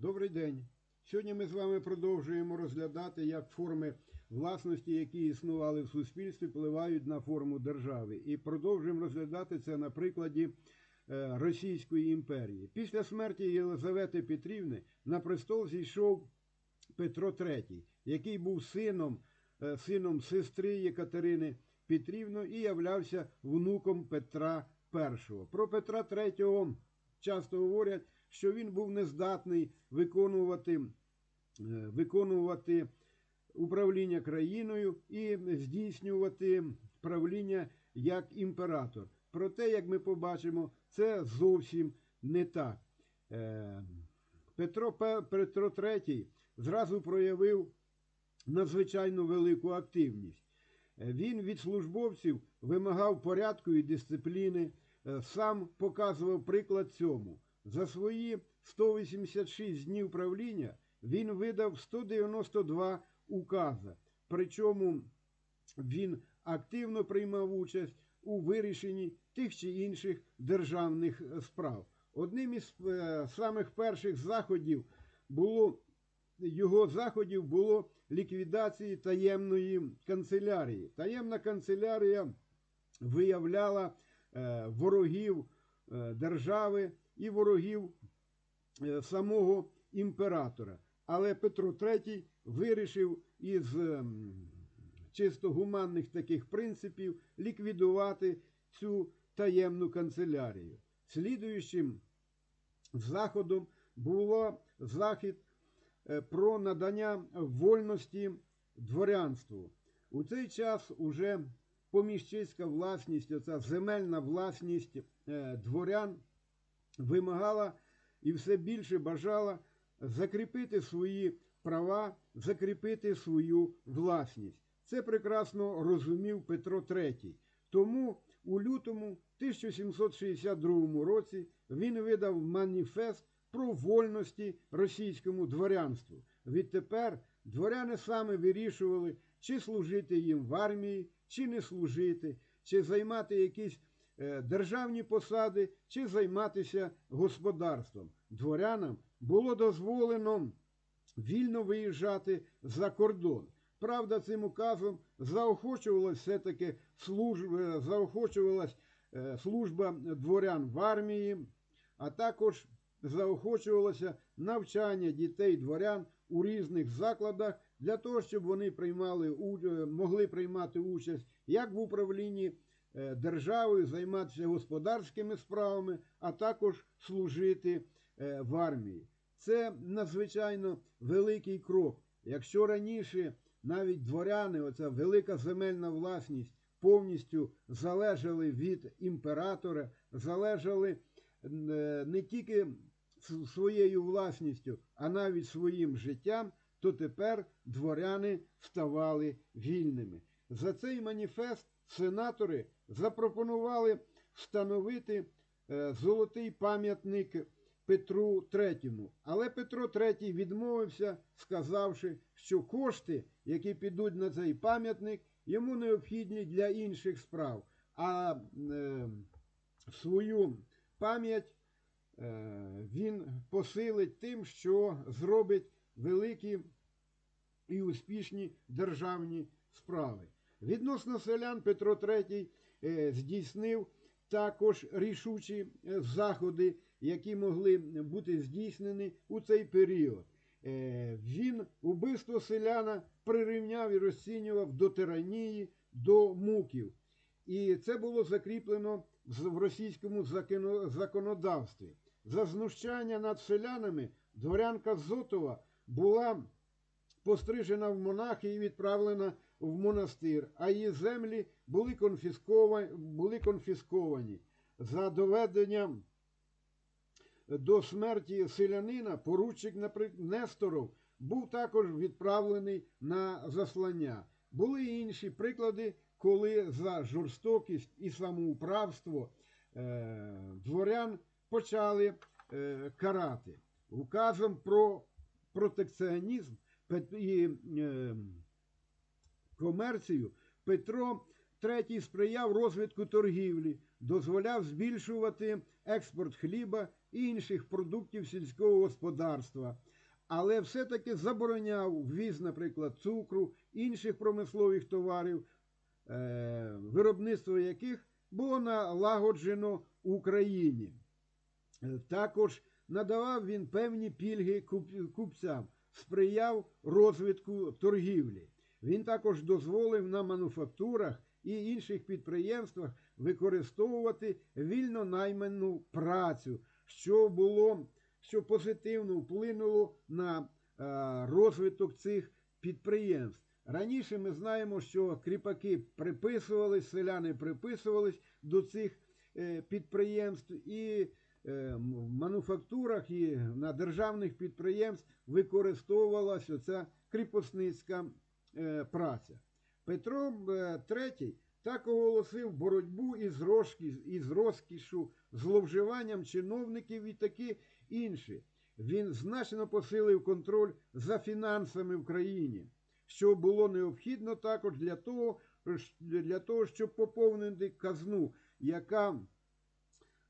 Добрий день. Сьогодні ми з вами продовжуємо розглядати, як форми власності, які існували в суспільстві, впливають на форму держави. І продовжуємо розглядати це на прикладі е, Російської імперії. Після смерті Єлизавети Петрівни на престол зійшов Петро III, який був сином, е, сином сестри Єкатерини Петрівни і являвся внуком Петра І. Про Петра III часто говорять, що він був нездатний виконувати, е, виконувати управління країною і здійснювати правління як імператор. Проте, як ми побачимо, це зовсім не так. Е, Петро, Пе- Петро III зразу проявив надзвичайно велику активність. Е, Він від службовців вимагав порядку і дисципліни, сам показував приклад цьому. За свої 186 днів правління він видав 192 укази. Причому він активно приймав участь у вирішенні тих чи інших державних справ. Одним із е, самих перших заходів було його заходів було ліквідації таємної канцелярії. Таємна канцелярія виявляла е, ворогів е, держави і ворогів е, самого імператора. Але Петро III вирішив із ем, чисто гуманних таких принципів ліквідувати цю таємну канцелярію. Слідуючим заходом було захід е, про надання вольності дворянству. У цей час уже поміщицька власність, оця земельна власність е, дворян вимагала і все більше бажала закріпити свої права, закріпити свою власність. Це прекрасно розумів Петро III. Тому у лютому 1762 році він видав маніфест про вольності російському дворянству. Відтепер дворяни саме вирішували, чи служити їм в армії, чи не служити, чи займати якісь державні посади, чи займатися господарством. Дворянам було дозволено вільно виїжджати за кордон. Правда, цим указом заохочувалась все-таки служба, заохочувалась е, служба дворян в армії, а також заохочувалося навчання дітей дворян у різних закладах для того, щоб вони приймали, е, могли приймати участь як в управлінні е, державою, займатися господарськими справами, а також служити е, в армії. Це надзвичайно великий крок. Якщо раніше навіть дворяни, оця велика земельна власність, повністю залежали від імператора, залежали е, не тільки своєю власністю, а навіть своїм життям, то тепер дворяни ставали вільними. За цей маніфест сенатори запропонували встановити е, золотий пам'ятник Петру III. Але Петро III відмовився, сказавши, що кошти, які підуть на цей пам'ятник, йому необхідні для інших справ. А е, свою пам'ять е, він посилить тим, що зробить великі і успішні державні справи. Відносно селян Петро III здійснив також рішучі е, заходи, які могли бути здійснені у цей період. Е, Він убивство селяна прирівняв і розцінював до тиранії, до муків. І це було закріплено в російському законодавстві. За знущання над селянами дворянка Зотова була пострижена в монахи і відправлена в монастир, а її землі були конфісковані, були конфісковані. За доведенням до смерті селянина поручик Несторов був також відправлений на заслання. Були інші приклади, коли за жорстокість і самоуправство е, дворян почали е, карати. Указом про протекціонізм і е, комерцію Петро III сприяв розвитку торгівлі, дозволяв збільшувати експорт хліба і інших продуктів сільського господарства, але все-таки забороняв ввіз, наприклад, цукру, інших промислових товарів, е, виробництво яких було налагоджено Україні. Е, Також надавав він певні пільги купцям, сприяв розвитку торгівлі. Він також дозволив на мануфактурах і інших підприємствах використовувати вільно найману працю, що було, що позитивно вплинуло на е, розвиток цих підприємств. Раніше ми знаємо, що кріпаки приписувались, селяни приписувались до цих е, підприємств і е, в мануфактурах і на державних підприємств використовувалася оця кріпосницька праця. Петро е, III так оголосив боротьбу із, розкі, із розкішу, зловживанням чиновників і таке інше. Він значно посилив контроль за фінансами в країні, що було необхідно також для того, для того щоб поповнити казну, яка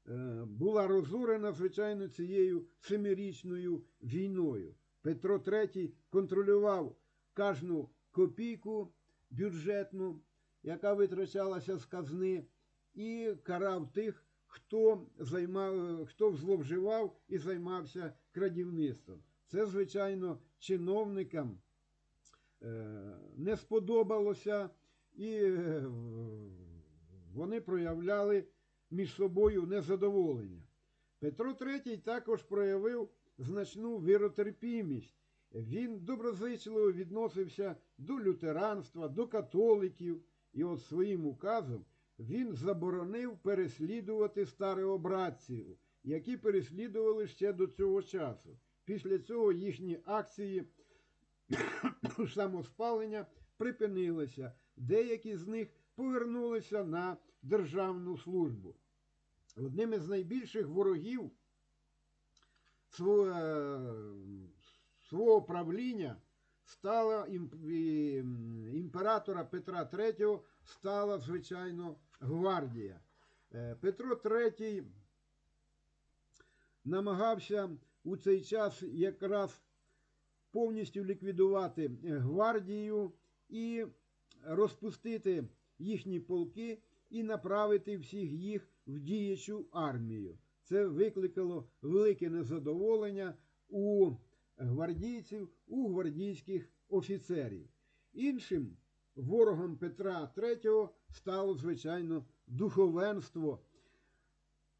е, була розорена, звичайно, цією семирічною війною. Петро III контролював кожну копійку бюджетну, яка витрачалася з казни, і карав тих, хто займав, хто зловживав і займався крадівництвом. Це, звичайно, чиновникам е, не сподобалося, і е, вони проявляли між собою незадоволення. Петро III також проявив значну віротерпімість. Він доброзичливо відносився до лютеранства, до католиків, і от своїм указом він заборонив переслідувати старообрадців, які переслідували ще до цього часу. Після цього їхні акції самоспалення припинилися. Деякі з них повернулися на державну службу. Одним із найбільших ворогів свого, правління стала ім- імператора Петра III стала, звичайно, гвардія. Е, Петро III намагався у цей час якраз повністю ліквідувати е, гвардію і розпустити їхні полки і направити всіх їх в діячу армію. Це викликало велике незадоволення у гвардійців, у гвардійських офіцерів. Іншим ворогом Петра III стало, звичайно, духовенство.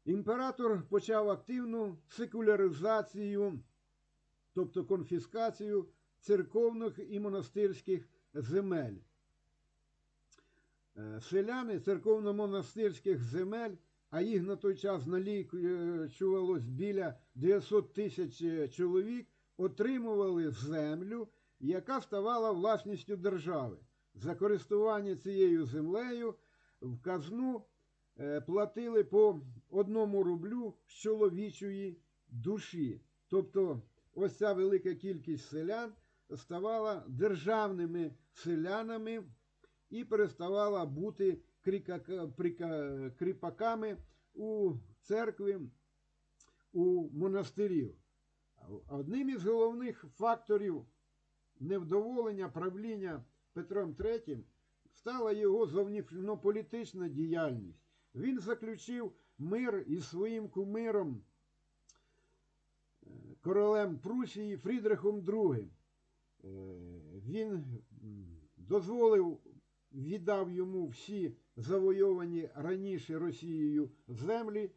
Імператор почав активну секуляризацію, тобто конфіскацію церковних і монастирських земель. Е, Селяни церковно-монастирських земель, а їх на той час налічувалось біля 900 тисяч е, чоловік, отримували землю, яка ставала власністю держави. За користування цією землею в казну е, платили по одному рублю з чоловічої душі. Тобто ось ця велика кількість селян ставала державними селянами і переставала бути кріпаками у церкві, у монастирів. Одним із головних факторів невдоволення правління Петром III стала його зовнішньополітична діяльність. Він заключив мир із своїм кумиром, е, королем Прусії Фрідрихом II. Е, Він дозволив, віддав йому всі завойовані раніше Росією землі,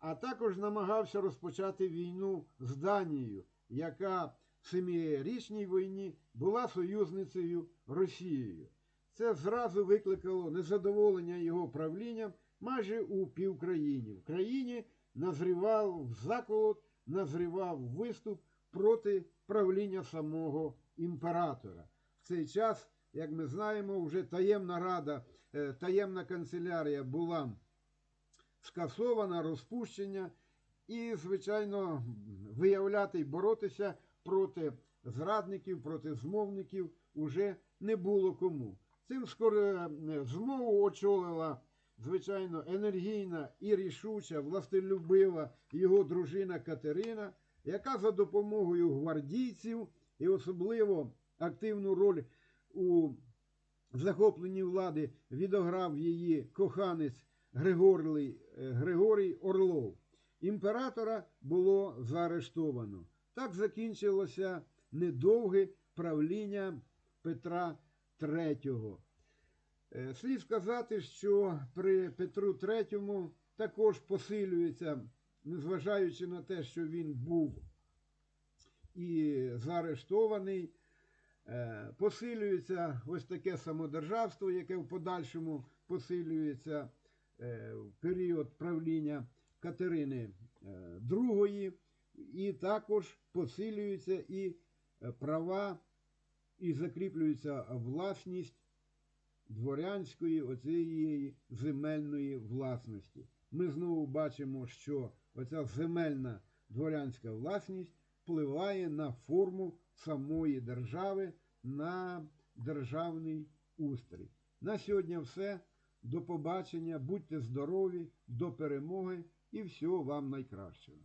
а також намагався розпочати війну з Данією, яка в семирічній війні була союзницею Росією. Це зразу викликало незадоволення його правлінням майже у півкраїні. В країні назрівав заколот, назрівав виступ проти правління самого імператора. В цей час, як ми знаємо, вже таємна рада, е, таємна канцелярія була скасована, розпущення, і, звичайно, виявляти і боротися проти зрадників, проти змовників уже не було кому. Цим скоро е, змову очолила звичайно, енергійна і рішуча, властелюбива його дружина Катерина, яка за допомогою гвардійців і особливо активну роль у захопленні влади відограв її коханець Григорій, е, Григорій Орлов. Імператора було заарештовано. Так закінчилося недовге правління Петра III. Е, Слід сказати, що при Петру III також посилюється, незважаючи на те, що він був і заарештований, е, посилюється ось таке самодержавство, яке в подальшому посилюється в період правління Катерини е, II, і також посилюються і е, права, і закріплюється власність дворянської оцієї земельної власності. Ми знову бачимо, що оця земельна дворянська власність впливає на форму самої держави, на державний устрій. На сьогодні все. До побачення, будьте здорові, до перемоги і всього вам найкращого.